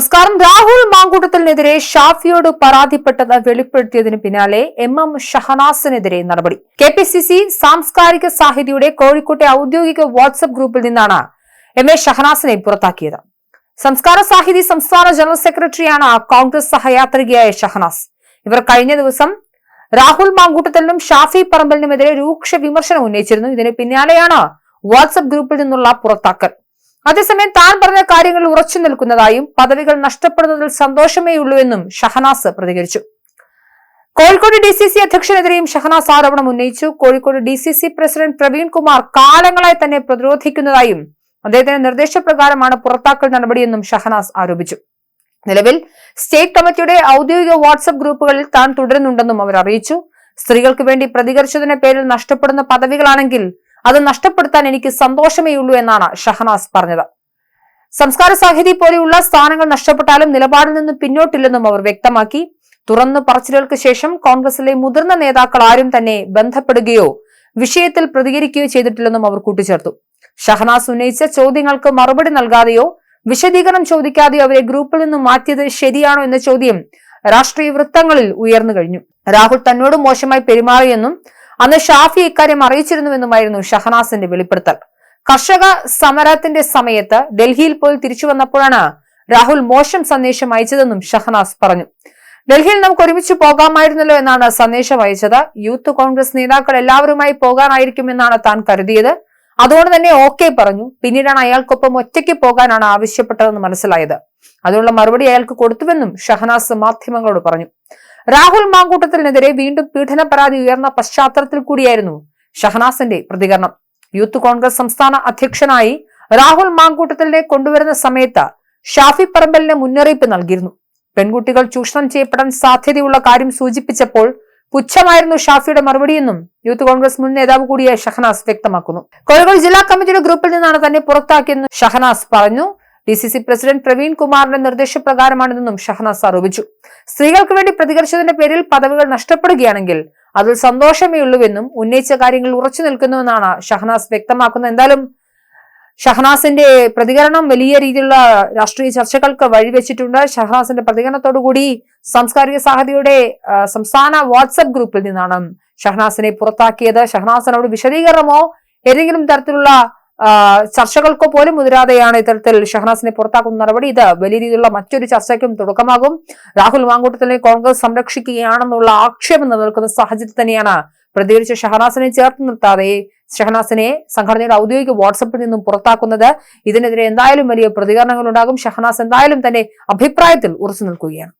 നമസ്കാരം. രാഹുൽ മാങ്കൂട്ടത്തിനെതിരെ ഷാഫിയോട് പരാതിപ്പെട്ടത് വെളിപ്പെടുത്തിയതിന് പിന്നാലെ M M ഷഹനാസിനെതിരെ നടപടി. കെ പി സി സി സാംസ്കാരിക സാഹിതിയുടെ കോഴിക്കോട്ടെ ഔദ്യോഗിക വാട്സ്ആപ്പ് ഗ്രൂപ്പിൽ നിന്നാണ് എം എ ഷഹനാസിനെ പുറത്താക്കിയത്. സംസ്കാര സാഹിതി സംസ്ഥാന ജനറൽ സെക്രട്ടറിയാണ് കോൺഗ്രസ് സഹയാത്രികയായ ഷഹനാസ്. ഇവർ കഴിഞ്ഞ ദിവസം രാഹുൽ മാങ്കൂട്ടത്തിനും ഷാഫി പറമ്പലിനുമെതിരെ രൂക്ഷ വിമർശനം ഉന്നയിച്ചിരുന്നു. ഇതിന് പിന്നാലെയാണ് വാട്സ്ആപ്പ് ഗ്രൂപ്പിൽ നിന്നുള്ള പുറത്താക്കൽ. അതേസമയം താൻ പറഞ്ഞ കാര്യങ്ങൾ ഉറച്ചു നിൽക്കുന്നതായും പദവികൾ നഷ്ടപ്പെടുന്നതിൽ സന്തോഷമേ ഉള്ളൂ എന്നും ഷഹനാസ് പ്രതികരിച്ചു. കോഴിക്കോട് ഡി സി സി അധ്യക്ഷനെതിരെയും ഷഹനാസ് ആരോപണം ഉന്നയിച്ചു. Kozhikode D C C president Praveen Kumar കാലങ്ങളായി തന്നെ പ്രതിരോധിക്കുന്നതായും അദ്ദേഹത്തിന്റെ നിർദ്ദേശപ്രകാരമാണ് പുറത്താക്കൽ നടപടിയെന്നും ഷഹനാസ് ആരോപിച്ചു. നിലവിൽ സ്റ്റേറ്റ് കമ്മിറ്റിയുടെ ഔദ്യോഗിക വാട്സ്ആപ്പ് ഗ്രൂപ്പുകളിൽ താൻ തുടരുന്നുണ്ടെന്നും അവർ അറിയിച്ചു. സ്ത്രീകൾക്ക് വേണ്ടി പ്രതികരിച്ചതിന്റെ പേരിൽ നഷ്ടപ്പെടുന്ന പദവികളാണെങ്കിൽ അത് നഷ്ടപ്പെടുത്താൻ എനിക്ക് സന്തോഷമേ ഉള്ളൂ എന്നാണ് ഷഹനാസ് പറഞ്ഞത്. സംസ്കാര സാഹിതി പോലെയുള്ള സ്ഥാനങ്ങൾ നഷ്ടപ്പെട്ടാലും നിലപാടിൽ നിന്ന് പിന്നോട്ടില്ലെന്നും അവർ വ്യക്തമാക്കി. തുറന്നു പറച്ചിലുകൾക്ക് ശേഷം കോൺഗ്രസിലെ മുതിർന്ന നേതാക്കൾ ആരും തന്നെ ബന്ധപ്പെടുകയോ വിഷയത്തിൽ പ്രതികരിക്കുകയോ ചെയ്തിട്ടില്ലെന്നും അവർ കൂട്ടിച്ചേർത്തു. ഷഹനാസ് ഉന്നയിച്ച ചോദ്യങ്ങൾക്ക് മറുപടി നൽകാതെയോ വിശദീകരണം ചോദിക്കാതെയോ അവരെ ഗ്രൂപ്പിൽ നിന്ന് മാറ്റിയത് ശരിയാണോ എന്ന ചോദ്യം രാഷ്ട്രീയ വൃത്തങ്ങളിൽ ഉയർന്നു കഴിഞ്ഞു. രാഹുൽ തന്നോട് മോശമായി പെരുമാറിയെന്നും അന്ന് ഷാഫി ഇക്കാര്യം അറിയിച്ചിരുന്നുവെന്നുമായിരുന്നു ഷഹനാസിന്റെ വെളിപ്പെടുത്തൽ. കർഷക സമരത്തിന്റെ സമയത്ത് ഡൽഹിയിൽ പോയി തിരിച്ചു വന്നപ്പോഴാണ് രാഹുൽ മോശം സന്ദേശം അയച്ചതെന്നും ഷഹനാസ് പറഞ്ഞു. ഡൽഹിയിൽ നമുക്ക് ഒരുമിച്ച് പോകാമായിരുന്നല്ലോ എന്നാണ് സന്ദേശം അയച്ചത്. യൂത്ത് കോൺഗ്രസ് നേതാക്കൾ എല്ലാവരുമായി പോകാനായിരിക്കുമെന്നാണ് താൻ കരുതിയത്. അതുകൊണ്ട് തന്നെ ഓക്കെ പറഞ്ഞു. പിന്നീടാണ് അയാൾക്കൊപ്പം ഒറ്റയ്ക്ക് പോകാനാണ് ആവശ്യപ്പെട്ടതെന്ന് മനസ്സിലായത്. അതിനുള്ള മറുപടി അയാൾക്ക് കൊടുത്തുവെന്നും ഷഹനാസ് മാധ്യമങ്ങളോട് പറഞ്ഞു. രാഹുൽ മാങ്കൂട്ടത്തിനെതിരെ വീണ്ടും പീഡന പരാതി ഉയർന്ന പശ്ചാത്തലത്തിൽ കൂടിയായിരുന്നു ഷഹനാസിന്റെ പ്രതികരണം. യൂത്ത് കോൺഗ്രസ് സംസ്ഥാന അധ്യക്ഷനായി രാഹുൽ മാങ്കൂട്ടത്തിനെ കൊണ്ടുവരുന്ന സമയത്ത് ഷാഫി പറമ്പലിന് മുന്നറിയിപ്പ് നൽകിയിരുന്നു. പെൺകുട്ടികൾ ചൂഷണം ചെയ്യപ്പെടാൻ സാധ്യതയുള്ള കാര്യം സൂചിപ്പിച്ചപ്പോൾ പുച്ഛമായിരുന്നു ഷാഫിയുടെ മറുപടിയെന്നും യൂത്ത് കോൺഗ്രസ് മുൻ നേതാവ് കൂടിയായ ഷഹനാസ് വ്യക്തമാക്കുന്നു. കോഴിക്കോട് ജില്ലാ കമ്മിറ്റിയുടെ ഗ്രൂപ്പിൽ നിന്നാണ് തന്നെ പുറത്താക്കിയെന്ന് ഷഹനാസ് പറഞ്ഞു. D C C president Praveen കുമാറിന്റെ നിർദ്ദേശപ്രകാരമാണിതെന്നും ഷഹനാസ് ആരോപിച്ചു. സ്ത്രീകൾക്ക് വേണ്ടി പ്രതികരിച്ചതിന്റെ പേരിൽ പദവികൾ നഷ്ടപ്പെടുകയാണെങ്കിൽ അതിൽ സന്തോഷമേ ഉള്ളൂവെന്നും ഉന്നയിച്ച കാര്യങ്ങൾ ഉറച്ചു നിൽക്കുന്നുവെന്നാണ് ഷഹനാസ് വ്യക്തമാക്കുന്നത്. എന്തായാലും ഷഹനാസിന്റെ പ്രതികരണം വലിയ രീതിയിലുള്ള രാഷ്ട്രീയ ചർച്ചകൾക്ക് വഴിവെച്ചിട്ടുണ്ട്. ഷഹനാസിന്റെ പ്രതികരണത്തോടുകൂടി സാംസ്കാരിക സാഹിതിയുടെ സംസ്ഥാന വാട്സപ്പ് ഗ്രൂപ്പിൽ നിന്നാണ് ഷഹനാസിനെ പുറത്താക്കിയത്. ഷഹനാസിനോട് വിശദീകരണമോ ഏതെങ്കിലും തരത്തിലുള്ള ചർച്ചകൾക്കോ പോലും മുതിരാതെയാണ് ഇത്തരത്തിൽ ഷഹനാസിനെ പുറത്താക്കുന്ന നടപടി. ഇത് വലിയ രീതിയിലുള്ള മറ്റൊരു ചർച്ചയ്ക്കും തുടക്കമാകും. രാഹുൽ മാങ്കൂട്ടത്തിനെ കോൺഗ്രസ് സംരക്ഷിക്കുകയാണെന്നുള്ള ആക്ഷേപം നിലനിൽക്കുന്ന സാഹചര്യത്തിൽ തന്നെയാണ് പ്രതികരിച്ച ഷഹനാസിനെ ചേർത്ത് നിർത്താതെ ഷഹനാസിനെ സംഘടനയുടെ ഔദ്യോഗിക വാട്സപ്പിൽ നിന്നും പുറത്താക്കുന്നത്. ഇതിനെതിരെ എന്തായാലും വലിയ പ്രതികരണങ്ങൾ ഉണ്ടാകും ഷഹനാസ് എന്തായാലും തന്നെ അഭിപ്രായത്തിൽ ഉറച്ചു നിൽക്കുകയാണ്.